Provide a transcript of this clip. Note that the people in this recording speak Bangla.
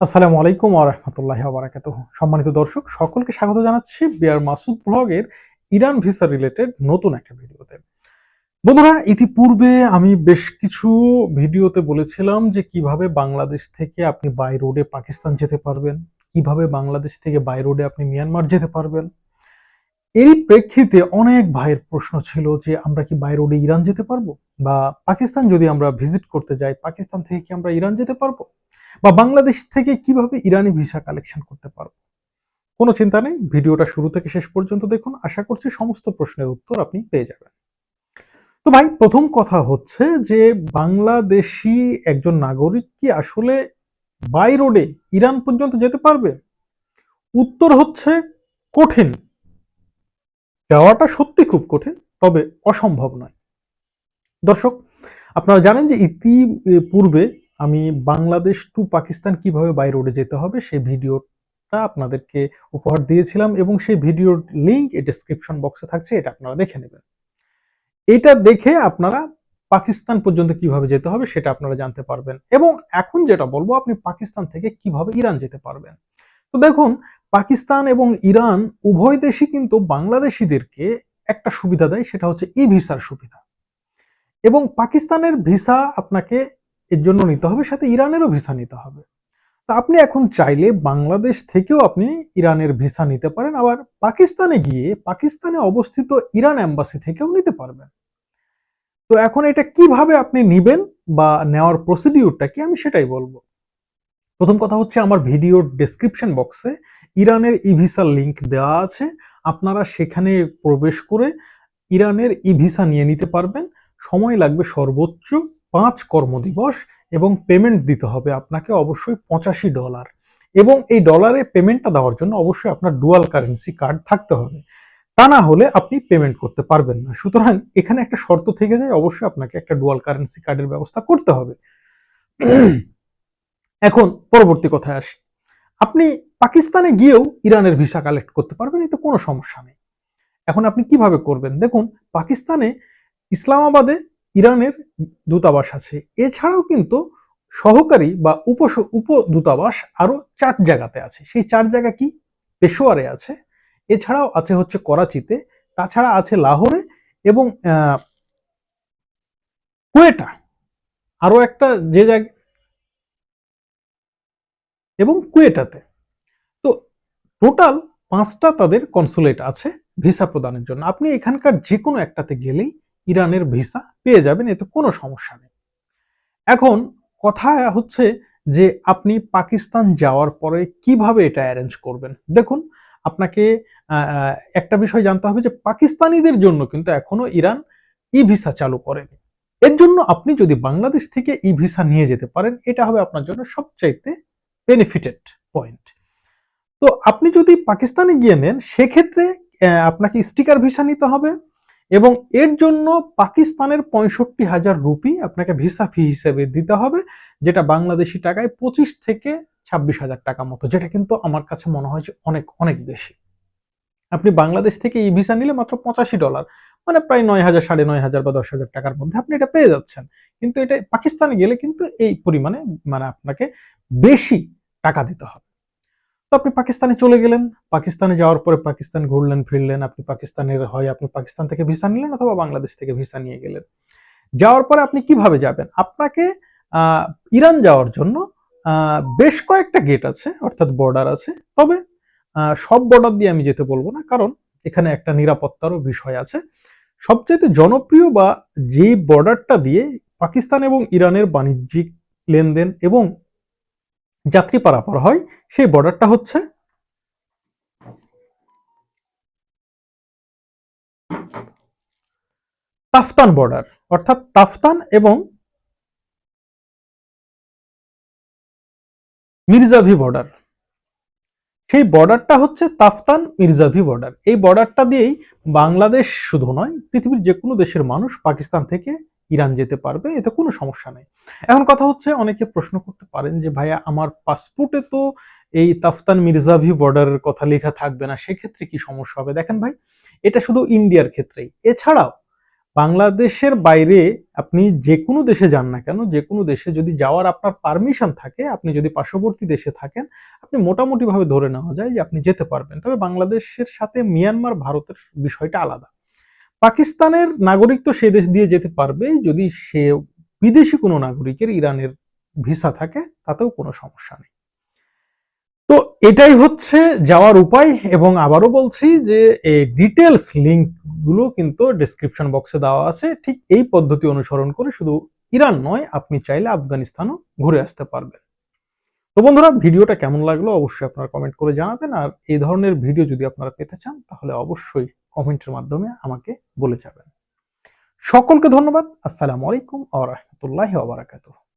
আসসালামু আলাইকুম ওয়া রাহমাতুল্লাহি ওয়া বারাকাতুহু। সম্মানিত দর্শক, সকলকে স্বাগত জানাচ্ছি বিয়ার মাসুদ ব্লগের ইরান ভিসা রিলেটেড নতুন একটা ভিডিওতে। বন্ধুরা, ইতিপূর্বে আমি বেশ কিছু ভিডিওতে বলেছিলাম যে কীভাবে বাংলাদেশ থেকে আপনি বাই রোডে পাকিস্তান যেতে পারবেন, কীভাবে বাংলাদেশ থেকে বাই রোডে আপনি মিয়ানমার যেতে পারবেন। এরই প্রেক্ষিতে অনেক ভাইয়ের প্রশ্ন ছিল যে আমরা কি বাই রোডে ইরান যেতে পারব? বা পাকিস্তান যদি আমরা ভিজিট করতে যাই, পাকিস্তান থেকে কি আমরা ইরান যেতে পারব? বা বাংলাদেশ থেকে কীভাবে ইরানি ভিসা কালেকশন করতে পারব? কোনো চিন্তা নেই, ভিডিওটা শুরু থেকে শেষ পর্যন্ত দেখুন। আশা করছি সমস্ত প্রশ্নের উত্তর আপনি পেয়ে যাবেন। তো ভাই, প্রথম কথা হচ্ছে যে বাংলাদেশি একজন নাগরিক কি আসলে বাই রোডে ইরান পর্যন্ত যেতে পারবে? উত্তর হচ্ছে কঠিন। যাওয়াটা সত্যি খুব কঠিন, তবে অসম্ভব নয়। দর্শক, আপনারা জানেন যে ইতি পূর্বে আমি বাংলাদেশ টু পাকিস্তান কীভাবে বাই রোডে যেতে হবে, সেই ভিডিওটা আপনাদেরকে উপহার দিয়েছিলাম এবং সেই ভিডিওর লিঙ্ক এই ডেসক্রিপশন বক্সে থাকছে, এটা আপনারা দেখে নেবেন। এটা দেখে আপনারা পাকিস্তান পর্যন্ত কীভাবে যেতে হবে সেটা আপনারা জানতে পারবেন। এবং এখন যেটা বলব, আপনি পাকিস্তান থেকে কীভাবে ইরান যেতে পারবেন। তো দেখুন, পাকিস্তান এবং ইরান উভয় দেশই কিন্তু বাংলাদেশিদেরকে একটা সুবিধা দেয়, সেটা হচ্ছে ই ভিসার সুবিধা। এবং পাকিস্তানের ভিসা আপনাকে এর জন্য নিতে হবে, সাথে ইরানেরও ভিসা নিতে হবে। তা আপনি এখন চাইলে বাংলাদেশ থেকেও আপনি ইরানের ভিসা নিতে পারেন, আবার পাকিস্তানে গিয়ে পাকিস্তানে অবস্থিত ইরান অ্যাম্বাসি থেকেও নিতে পারবেন। তো এখন এটা কীভাবে আপনি নিবেন বা নেওয়ার প্রসিডিউরটা কি, আমি সেটাই বলব। প্রথম কথা হচ্ছে আমার ভিডিওর ডেসক্রিপশন বক্সে ইরানের ই ভিসার লিঙ্ক দেওয়া আছে, আপনারা সেখানে প্রবেশ করে ইরানের ই ভিসা নিয়ে নিতে পারবেন। সময় লাগবে সর্বোচ্চ পাঁচ কর্মদিবস এবং পেমেন্ট দিতে হবে আপনাকে অবশ্যই পঁচাশি ডলার এবং এই ডলারে পেমেন্টটা দেওয়ার জন্য অবশ্যই আপনার ডুয়াল কারেন্সি কার্ড থাকতে হবে। তা না হলে আপনি পেমেন্ট করতে পারবেন না। সুতরাং এখানে একটা শর্ত থেকে যায়, অবশ্যই আপনাকে একটা ডুয়াল কারেন্সি কার্ডের ব্যবস্থা করতে হবে। এখন পরবর্তী কথায় আসি। আপনি পাকিস্তানে গিয়েও ইরানের ভিসা কালেক্ট করতে পারবেন, এতে কোনো সমস্যা নেই। এখন আপনি কীভাবে করবেন? দেখুন, পাকিস্তানে ইসলামাবাদে ইরানের দূতাবাস আছে। এছাড়াও কিন্তু সহকারী বা উপ উপ দূতাবাস আরও চার জায়গাতে আছে। সেই চার জায়গা কি? পেশোয়ারে আছে। এছাড়াও আছে হচ্ছে করাচিতে, তাছাড়া আছে লাহোরে এবং কুয়েটা। আরও একটা যে জায়গা, এবং কুয়েটাতে। তো টোটাল পাঁচটা তাদের কনসুলেট আছে ভিসা প্রদানের জন্য। আপনি এখানকার যে কোনো একটাতে গেলেই ইরানের ভিসা পেয়ে যাবেন, এতে কোনো সমস্যা নেই। এখন কথা হচ্ছে যে আপনি পাকিস্তান যাওয়ার পরে কীভাবে এটা অ্যারেঞ্জ করবেন? দেখুন, আপনাকে একটা বিষয় জানতে হবে যে পাকিস্তানিদের জন্য কিন্তু এখনও ইরান ই ভিসা চালু করেনি। এর জন্য আপনি যদি বাংলাদেশ থেকে ই ভিসা নিয়ে যেতে পারেন, এটা হবে আপনার জন্য সবচাইতে বেনিফিটেড পয়েন্ট তো আপনি যদি পাকিস্তানে গিয়ে নেন, সেক্ষেত্রে আপনাকে স্টিকার ভিসা নিতে হবে। এবং এর জন্য পাকিস্তানের পঁয়ষট্টি হাজার রুপি আপনাকে ভিসা ফি হিসেবে দিতে হবে, যেটা বাংলাদেশি টাকায় পঁচিশ থেকে ছাব্বিশ হাজার টাকা মতো, যেটা কিন্তু আমার কাছে মনে হয় যে অনেক অনেক বেশি। আপনি বাংলাদেশ থেকে এই ভিসা নিলে মাত্র পঁচাশি ডলার মানে প্রায় নয় হাজার, সাড়ে নয় হাজার বা দশ হাজার টাকার মধ্যে আপনি এটা পেয়ে যাচ্ছেন। কিন্তু এটা পাকিস্তানে গেলে কিন্তু এই পরিমাণে মানে আপনাকে বেশি টাকা দিতে হবে। তো আপনি পাকিস্তানে চলে গেলেন। পাকিস্তানে যাওয়ার পরে পাকিস্তান ঘুরলেন, ফিরলেন। আপনি পাকিস্তানের হয় আপনি পাকিস্তান থেকে ভিসা নিলেন অথবা বাংলাদেশ থেকে ভিসা নিয়ে গেলেন। যাওয়ার পরে আপনি কীভাবে যাবেন? আপনাকে ইরান যাওয়ার জন্য বেশ কয়েকটা গেট আছে, অর্থাৎ বর্ডার আছে। তবে সব বর্ডার দিয়ে আমি যেতে বলব না, কারণ এখানে একটা নিরাপত্তারও বিষয় আছে। সবচেয়ে জনপ্রিয় বা যে বর্ডারটা দিয়ে পাকিস্তান এবং ইরানের বাণিজ্যিক লেনদেন এবং যাত্রী পারাপার হয়, সেই বর্ডারটা হচ্ছে তাফতান বর্ডার অর্থাৎ তাফতান এবং মির্জাভি বর্ডার সেই বর্ডারটা হচ্ছে তাফতান, মির্জাভি বর্ডার এই বর্ডারটা দিয়েই বাংলাদেশ শুধু নয়, পৃথিবীর যে কোনো দেশের মানুষ পাকিস্তান থেকে ইরান যেতে পারবে, এতে কোনো সমস্যা নেই। এখন কথা হচ্ছে, অনেকে প্রশ্ন করতে পারেন যে, ভাইয়া, আমার পাসপোর্টে তো এই তাফতান মির্জাভি বর্ডারের কথা লেখা থাকবে না, সেক্ষেত্রে কি সমস্যা হবে? দেখেন ভাই, এটা শুধু ইন্ডিয়ার ক্ষেত্রেই। এছাড়াও, বাংলাদেশের বাইরে আপনি যে কোনো দেশে যান না কেন যে কোনো দেশে যদি যাওয়ার আপনার পারমিশন থাকে, আপনি যদি পার্শ্ববর্তী দেশে থাকেন, আপনি মোটামুটিভাবে ধরে নেওয়া যায় যে, আপনি যেতে পারবেন। তবে বাংলাদেশের সাথে মিয়ানমার, ভারতের বিষয়টা আলাদা। পাকিস্তানের নাগরিক তো সে দেশ দিয়ে যেতে পারবে। যদি সে বিদেশি কোনো নাগরিকের ইরানের ভিসা থাকে, তাতেও কোনো সমস্যা নেই। তো এটাই হচ্ছে যাওয়ার উপায় এবং আবারও বলছি যে এই ডিটেলস লিঙ্কগুলো কিন্তু ডেসক্রিপশন বক্সে দেওয়া আছে। ঠিক এই পদ্ধতি অনুসরণ করে শুধু ইরান নয়, আপনি চাইলে আফগানিস্তানও ঘুরে আসতে পারবেন। তো বন্ধুরা, ভিডিওটা কেমন লাগল অবশ্যই আপনারা কমেন্ট করে জানাবেন। আর এই ধরনের ভিডিও যদি আপনারা পেতে চান, তাহলে অবশ্যই কমেন্টের মাধ্যমে আমাকে বলে যাবেন। সকলকে ধন্যবাদ। আসসালামু আলাইকুম আ রহমতুল্লাহ আবরাকাতুহ